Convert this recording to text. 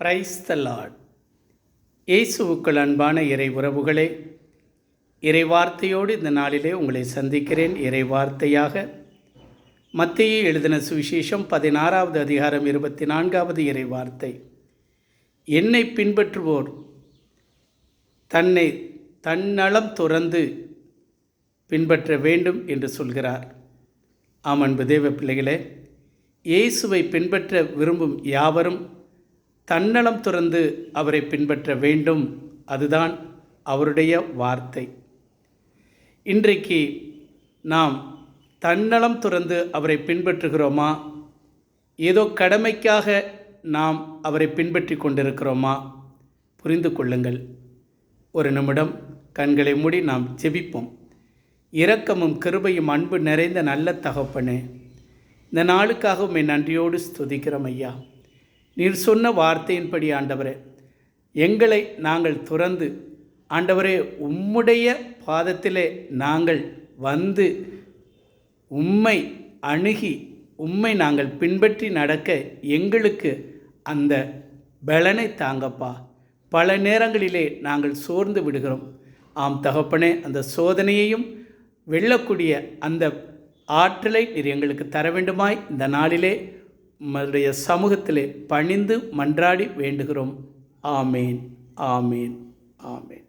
Praise the Lord இயேசுவுக்குள் அன்பான இறை உறவுகளே இறை வார்த்தையோடு இந்த நாளிலே உங்களை சந்திக்கிறேன். இறை வார்த்தையாக மத்திய எழுதின சுவிசேஷம் பதினாறாவது அதிகாரம் இருபத்தி நான்காவது இறை வார்த்தை. என்னை பின்பற்றுவோர் தன்னை தன்னலம் துறந்து பின்பற்ற வேண்டும் என்று சொல்கிறார். ஆம் அன்பு தேவ பிள்ளைகளே இயேசுவை பின்பற்ற விரும்பும் யாவரும் தன்னலம் துறந்து அவரை பின்பற்ற வேண்டும். அதுதான் அவருடைய வார்த்தை. இன்றைக்கு நாம் தன்னலம் துறந்து அவரை பின்பற்றுகிறோமா? ஏதோ கடமைக்காக நாம் அவரை பின்பற்றி கொண்டிருக்கிறோமா? புரிந்து கொள்ளுங்கள். ஒரு நிமிடம் கண்களை மூடி நாம் ஜெபிப்போம். இரக்கமும் கிருபையும் அன்பு நிறைந்த நல்ல தகப்பனே இந்த நாளுக்காக உண்மை நன்றியோடு ஸ்துதிக்கிறோம் ஐயா. நீர் சொன்ன வார்த்தையின்படி ஆண்டவரே எங்களை நாங்கள் துறந்து ஆண்டவரே உம்முடைய பாதத்திலே நாங்கள் வந்து உம்மை அணுகி உம்மை நாங்கள் பின்பற்றி நடக்க எங்களுக்கு அந்த பலனை தாங்கப்பா. பல நேரங்களிலே நாங்கள் சோர்ந்து விடுகிறோம். ஆம் தகப்பனே அந்த சோதனையையும் வெல்லக்கூடிய அந்த ஆற்றலை நீர் எங்களுக்கு தர வேண்டுமாய் இந்த நாளிலே உம்முடைய சமூகத்திலே பணிந்து மன்றாடி வேண்டுகிறோம். ஆமேன். ஆமேன். ஆமேன்.